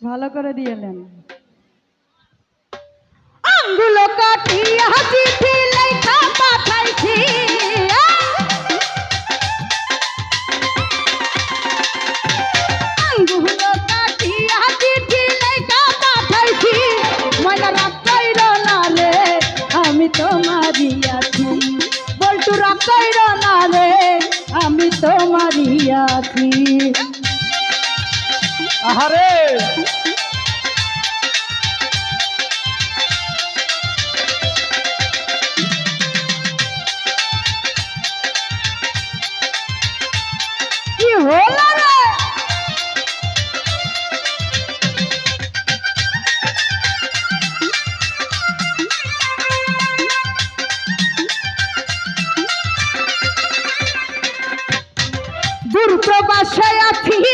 ভালো করে দিয়ে নেন। আঙ্গুলো কাটিয়ে হাতি সাথী। আহারে! আছি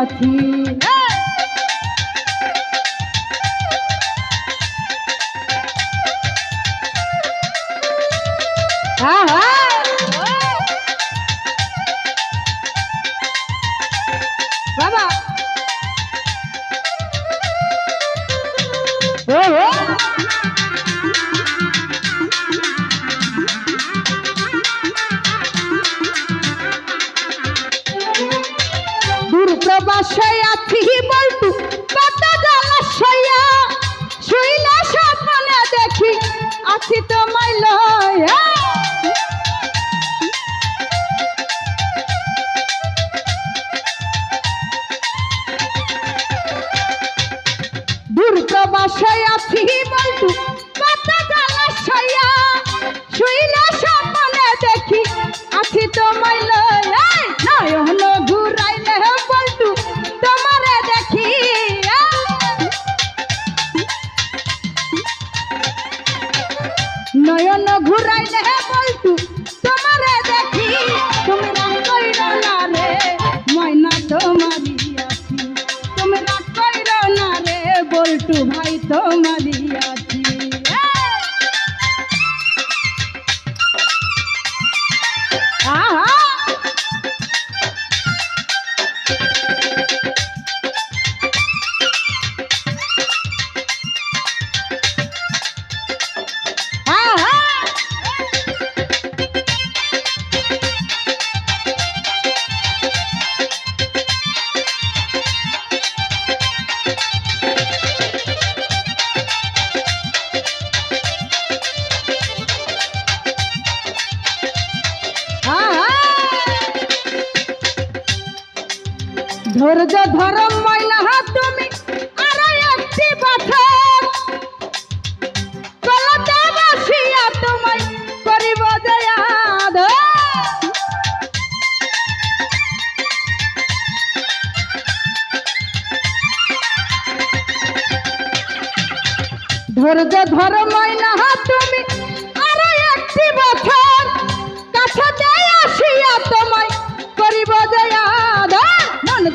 আছি তোমার ধৈর্য ধরো ময়না তুমি আর একটি পাথর। কলতে বসিয়া তোমায় করিব দয়াদ ধৈর্য ধরো ময়না তুমি আর একটি আসিয়া তোমায়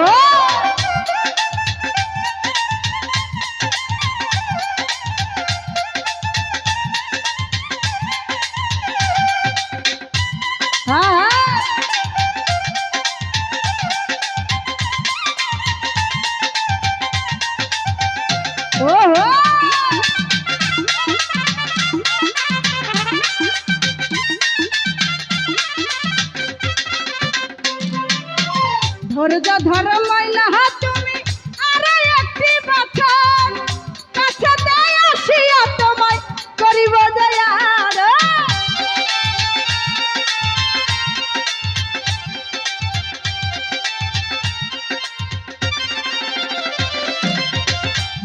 Oh!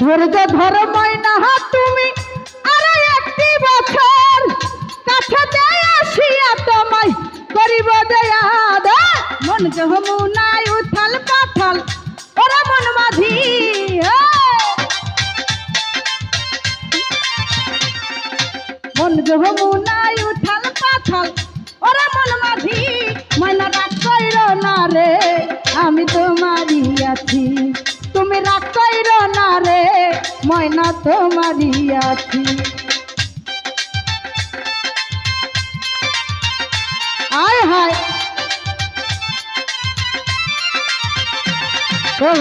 ধৈর্য ধর ময়না তুমি আরে একটি বছর কাছে দেয় আসিয়া তোমায় করিব দয়াদ মন যমুনায় উথাল পাথাল, ওরা মন মাঝি মন যমুনায় উথাল পাথাল, ওরা মন মাঝি, ময়না রাগ কইর না রে, আমি তোমারই আছি। তুমি রাগ কইর না রে, ময়না তোমারই আছি আয় হায়। ও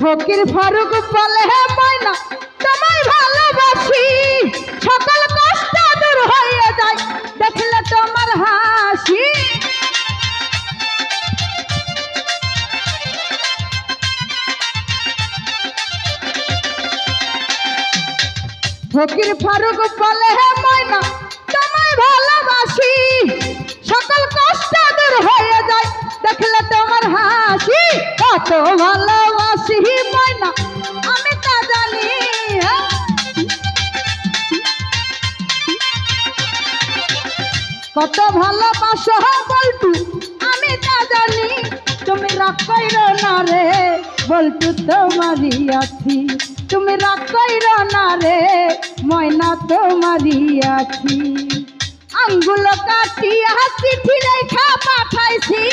ফকির ফারুক বলে, হে ময়না তোমায় ভালোবাসি সকল কষ্ট দূর হয়ে যায় দেখলে তোমার হাসি। ফকির ফারুক বলে কত ভালোবাসো বলটু, আমি তা জানি তুমি রাগ কইর না রে, বলটু তোমারই আছি তুমি রাগ কইর না রে, ময়না তোমারই আছি আঙ্গুল কাটিয়া চিঠি লেখা পাঠাইছি!